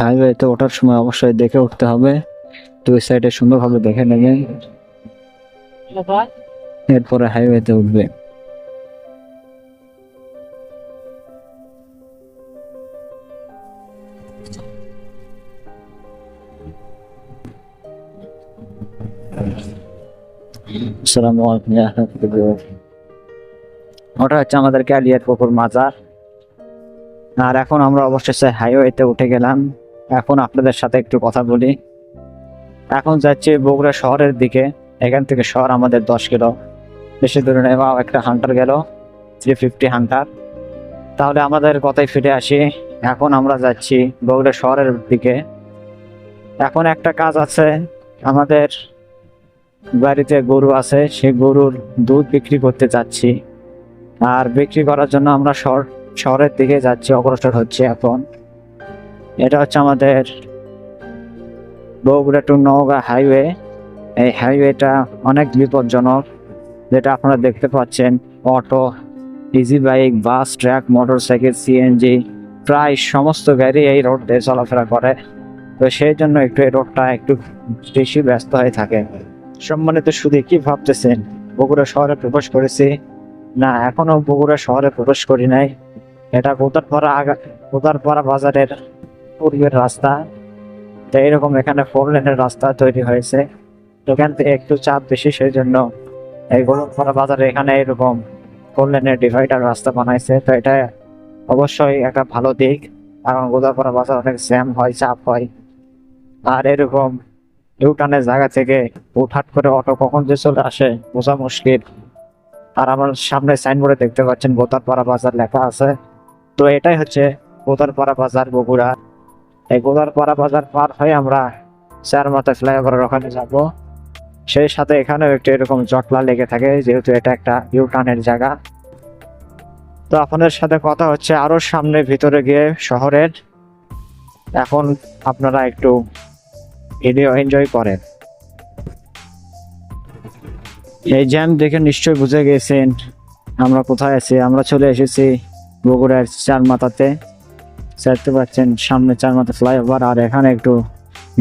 হাইওয়েতে ওঠার সময় অবশ্যই দেখে উঠতে হবে। দুই সাইডে সুন্দরভাবে দেখে নেবেন। এরপরে হাইওয়েতে উঠবে। ওটা হচ্ছে আমাদের ক্যালিয়ার পুকুর মাজার। আর এখন আমরা অবশেষে হাইওয়েতে উঠে গেলাম। এখন আপনাদের সাথে একটু কথা বলি। এখন যাচ্ছি বগুড়া শহরের দিকে। এখান থেকে শহর আমাদের দশ কিলো। বেশি দূরে নেই একটা হান্টার গেল। Three fifty hunter. তাহলে আমাদের কথায় ফিরে আসি। এখন আমরা যাচ্ছি বগুড়া শহরের দিকে। এখন একটা কাজ আছে। আমাদের বাড়িতে গরু আছে। সেই গরুর দুধ বিক্রি করতে যাচ্ছি। আর বিক্রি করার জন্য আমরা শহর, শহরের দিকে যাচ্ছি। অগ্রসর হচ্ছে এখন। এটা হচ্ছে আমাদের বগুড়া টু নওগাঁ হাইওয়ে। এই হাইওয়েটা অনেক বিপজ্জনক, যেটা আপনারা দেখতে পাচ্ছেন, auto easy bike bus truck motorcycle CNG প্রায় সমস্ত গাড়ি এই রোড দিয়ে চলাফেরা করে। তো সেই জন্য একটু এই রোডটা একটু বেশি ব্যস্ত হয়ে থাকে। সম্মানিত শুধু কি ভাবতেছেন? বগুড়া শহরে প্রবেশ করেছি? না, এখনও বগুড়া শহরে প্রবেশ করি নাই। এটা কোতারপাড়া আগা কোতারপাড়া বাজারের পূর্বের রাস্তা তো এরকম এখানে ফোর লেনের রাস্তা তৈরি হয়েছে। এখান থেকে একটু চাপ বেশি সেই জন্য এই গোলকপাড়া বাজারে এখানে এরকম ফোর লেনের ডিভাইডার রাস্তা বানাইছে। তো এটা অবশ্যই একটা ভালো দিক, কারণ গোদাপাড়া বাজার অনেক জ্যাম হয়, চাপ হয়। আর এরকম ইউটার্নের জায়গা থেকে উঠাট করে অটো কখন যে চলে আসে, বোঝা মুশকিল। আর আমার সামনে সাইনবোর্ডে দেখতে পাচ্ছেন গোতারপাড়া বাজার লেখা আছে। তো এটাই হচ্ছে গোতারপাড়া বাজার বগুড়া এই গোতারপাড়া বাজার পার হয়ে আমরা চার মাথা ফ্লাইওভারের ওখানে যাব। সেই সাথে এখানেও একটু এরকম জটলা লেগে থাকে, যেহেতু এটা একটা ইউটার্নের জায়গা। তো আপনাদের সাথে কথা হচ্ছে আরও সামনে ভিতরে গিয়ে শহরের। এখন আপনারা একটু ভিডিও এনজয় করেন। এই জ্যাম দেখে নিশ্চয়ই বুঝে গেছেন আমরা কোথায় আছি। আমরা চলে এসেছি বগুড়ার চার মাথাতে। দেখতে পাচ্ছেন, সামনে চার মাথা ফ্লাইওভার, আর এখানে একটু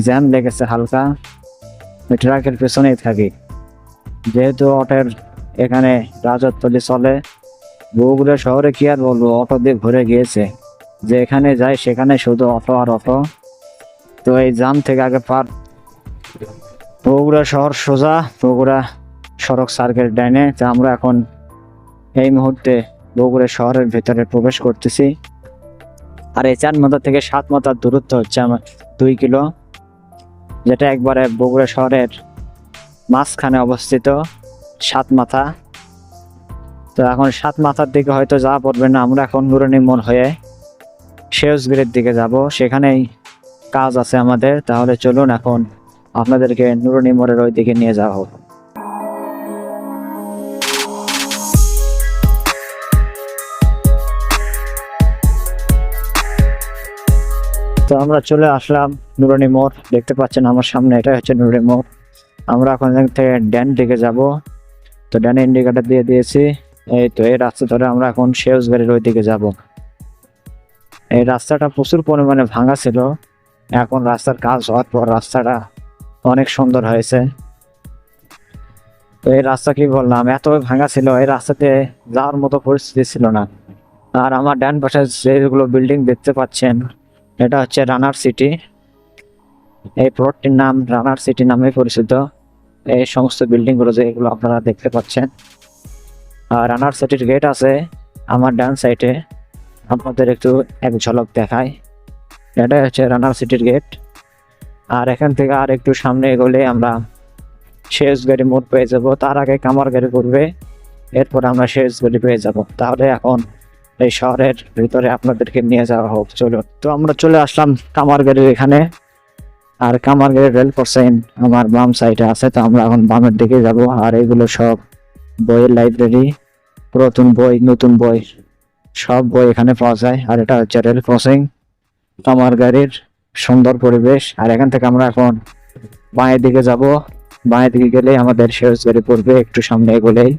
জ্যাম লেগেছে হালকা। ট্রাকের পেছনেই থাকি। যেহেতু অটোর এখানে রাজত্বলি চলে বগুড়া শহরে কি আর বলব, অটো দিয়ে ঘুরে গিয়েছে। যে এখানে যায়, সেখানে শুধু অটো আর অটো। তো এই জাম থেকে আগে পার। বগুড়া শহর সোজা বগুড়া সড়ক সার্কেল ডাইনে। তো আমরা এখন এই মুহূর্তে বগুড়া শহরের ভেতরে প্রবেশ করতেছি। আর এই চার মাথা থেকে সাত মাথার দূরত্ব হচ্ছে আমার দুই কিলো, যেটা একবারে বগুড়া শহরের মাঝখানে অবস্থিত সাত মাথা। তো এখন সাত মাথার দিকে হয়তো যাওয়া পড়বে না, আমরা এখন নুরানি মন হয়ে শেষগিরের দিকে যাব। সেখানেই কাজ আছে আমাদের, তাহলে চলুন এখন আপনাদেরকে নুরনি মোড়ের ওই দিকে নিয়ে যাওয়া হোক। তো আমরা চলে আসলাম নুরনি মোড়। দেখতে পাচ্ছেন আমার সামনে এটাই হচ্ছে নুরনি মোড়। আমরা এখন থেকে ড্যান দিকে যাব। তো ড্যানে ইন্ডিকেটার দিয়ে দিয়েছি। এই তো, এই রাস্তা ধরে আমরা এখন শেষগাড়ির ওই দিকে যাব। এই রাস্তাটা প্রচুর পরিমাণে ভাঙা ছিল। এখন রাস্তার কাজ হওয়ার পর রাস্তাটা অনেক সুন্দর হয়েছে। তো এই রাস্তা কি বললাম, এত ভাঙা ছিল, এই রাস্তাতে যাওয়ার মতো পরিস্থিতি ছিল না। আর আমার ডান পাশে যেগুলো বিল্ডিং দেখতে পাচ্ছেন এটা হচ্ছে রানার সিটি। এই প্লটটির নাম রানার সিটি নামে পরিচিত। এই সমস্ত বিল্ডিংগুলো যেগুলো আপনারা দেখতে পাচ্ছেন। আর রানার সিটির গেট আছে আমার ডান সাইডে আপনাদের একটু এক ঝলক দেখায় এটাই হচ্ছে রানার সিটির গেট আর এখান থেকে আর একটু সামনে এগোলে আমরা শেষ গাড়ি মোড় পেয়ে যাব। তার আগে কামার গাড়ি করবে এরপর আমরা শেষ গাড়ি পেয়ে যাব। তাহলে এখন এই শহরের ভিতরে আপনাদেরকে নিয়ে যাওয়া হোক, চলুন। তো আমরা চলে আসলাম কামার গাড়ির এখানে। আর কামার গাড়ির রেল ক্রসিং আমার বাম সাইডে আছে, তো আমরা এখন বামের দিকে যাব। আর এগুলো সব বইয়ের লাইব্রেরি, পুরাতন বই, নতুন বই, সব বই এখানে পাওয়া যায়। আর এটা হচ্ছে রেল ক্রসিং আমার গাড়ির সুন্দর পরিবেশ। আর এখান থেকে আমরা এখন বাঁয়ের দিকে যাব। বাঁয়ের দিকে গেলে আমাদের শেষ গাড়ি পড়বে, একটু সামনে এগোলেই।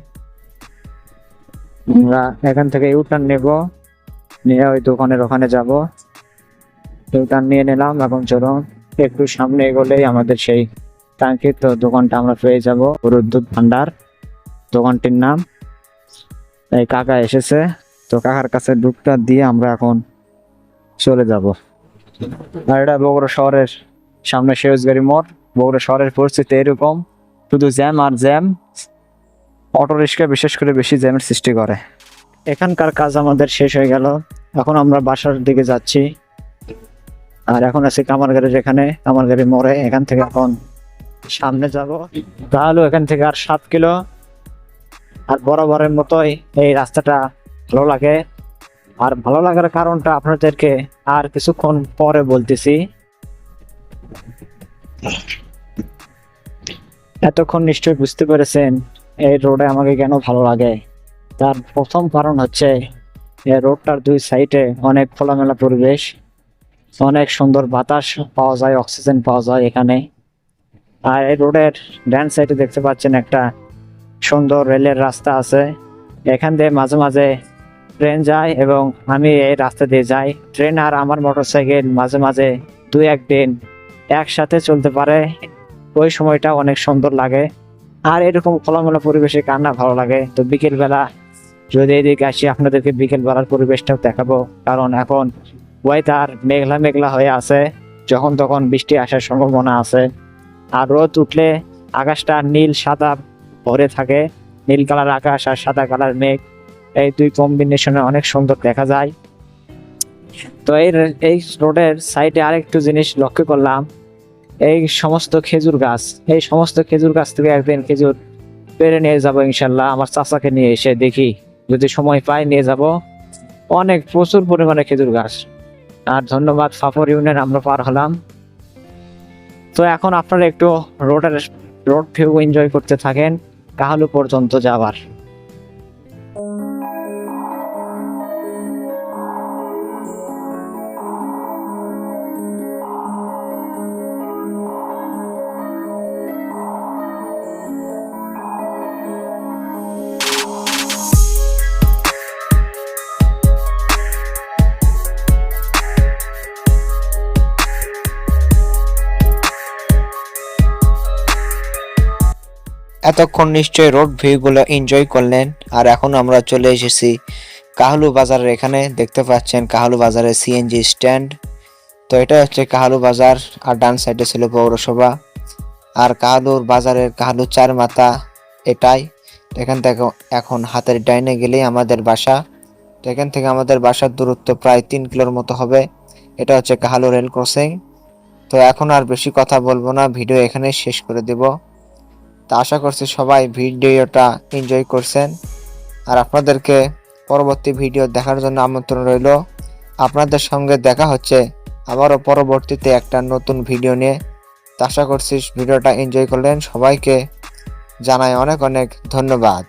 আমরা এখান থেকে ইউটার্ন নেব। নিয়ে ওই দোকানের ওখানে যাব। ইউটার্ন নিয়ে নিলাম এখন চলুন একটু সামনে এগোলেই আমাদের সেই কাঙ্ক্ষিত দোকানটা আমরা পেয়ে যাব বিদ্যুৎ ভান্ডার দোকানটির নাম। এই কাকা এসেছে, তো কাকার কাছে ডুবটা দিয়ে আমরা এখন চলে যাব। আর এটা বগুড়া শহরের সামনে সেউজগাড়ি মোড়। বগুড়া শহরের পরিস্থিতি এরকম, শুধু জ্যাম আর জ্যাম। অটো রিক্সা বিশেষ করে বেশি জ্যামের সৃষ্টি করে। এখানকার কাজ আমাদের শেষ হয়ে গেল। এখন আমরা বাসার দিকে যাচ্ছি। আর এখন আছি কামারগাড়ির এখানে। কামারগাড়ি মোড়ে এখান থেকে এখন সামনে যাব। তাহলে এখান থেকে আর সাত কিলো। আর বরাবরের মতোই এই রাস্তাটা ভালো লাগে। আর ভালো লাগার কারণটা আপনাদেরকে আর কিছুক্ষণ পরে বলতেছি। এতক্ষণ নিশ্চয়ই বুঝতে পেরেছেন এই রোডে আমাকে কেন ভালো লাগে? তার প্রথম কারণ হচ্ছে, এই রোডটার দুই সাইডে অনেক খোলামেলা পরিবেশ, অনেক সুন্দর বাতাস পাওয়া যায়, অক্সিজেন পাওয়া যায় এখানে। আর এই রোডের ডান সাইডে দেখতে পাচ্ছেন একটা সুন্দর রেলের রাস্তা আছে। এখান দিয়ে মাঝে মাঝে ট্রেন যায় এবং আমি এই রাস্তা দিয়ে যাই। ট্রেন আর আমার মোটরসাইকেল মাঝে মাঝে দুই একদিন একসাথে চলতে পারে। ওই সময়টা অনেক সুন্দর লাগে। আর এরকম খোলামেলা পরিবেশে কার না ভালো লাগে? তো বিকেলবেলা যদি এদিকে আসি, আপনাদেরকে বিকেল বেলার পরিবেশটাও দেখাবো। কারণ এখন ওয়েদার মেঘলা মেঘলা হয়ে আছে। যখন তখন বৃষ্টি আসার সম্ভাবনা আছে। আর রোদ উঠলে আকাশটা নীল, সাদা ভরে থাকে। নীল কালার আকাশ আর সাদা কালার মেঘ। এই দুই কম্বিনেশনে অনেক সুন্দর দেখা যায়। তো এই এই রোডের সাইডে আরেকটু জিনিস লক্ষ্য করলাম। এই সমস্ত খেজুর গাছ, এই সমস্ত খেজুর গাছ থেকে একদিন খেজুর পেরে নিয়ে যাব ইনশাল্লাহ, আমার চাচাকে নিয়ে এসে দেখি। যদি সময় পাই নিয়ে যাব। অনেক প্রচুর পরিমাণে খেজুর গাছ। আর ধন্যবাদ, ফাফর ইউনিয়ন, আমরা পার হলাম। তো এখন আপনারা একটু রোডের, রোড ভিউ এনজয় করতে থাকেন কাহালু পর্যন্ত যাওয়ার। এতক্ষণ নিশ্চয়ই রোড ভিউগুলো এনজয় করলেন। আর এখন আমরা চলে এসেছি কাহালু বাজারের এখানে। দেখতে পাচ্ছেন কাহালু বাজারের সিএনজি স্ট্যান্ড তো এটা হচ্ছে কাহালু বাজার, আর ডান সাইডে ছিল পৌরসভা। আর কাহালুর বাজারের কাহালু চার মাথা, এটাই। এখান থেকে এখন হাতের ডাইনে গেলেই আমাদের বাসা। তো এখান থেকে আমাদের বাসার দূরত্ব প্রায় তিন কিলোর মতো হবে। এটা হচ্ছে কাহালু রেল ক্রসিং তো এখন আর বেশি কথা বলব না, ভিডিও এখানে শেষ করে দেব। তা আশা করছি সবাই ভিডিওটা এনজয় করছেন। আর আপনাদেরকে পরবর্তী ভিডিও দেখার জন্য আমন্ত্রণ রইল। আপনাদের সঙ্গে দেখা হচ্ছে আবারও পরবর্তীতে একটা নতুন ভিডিও নিয়ে। তা আশা করছি ভিডিওটা এনজয় করলেন। সবাইকে জানাই অনেক অনেক ধন্যবাদ।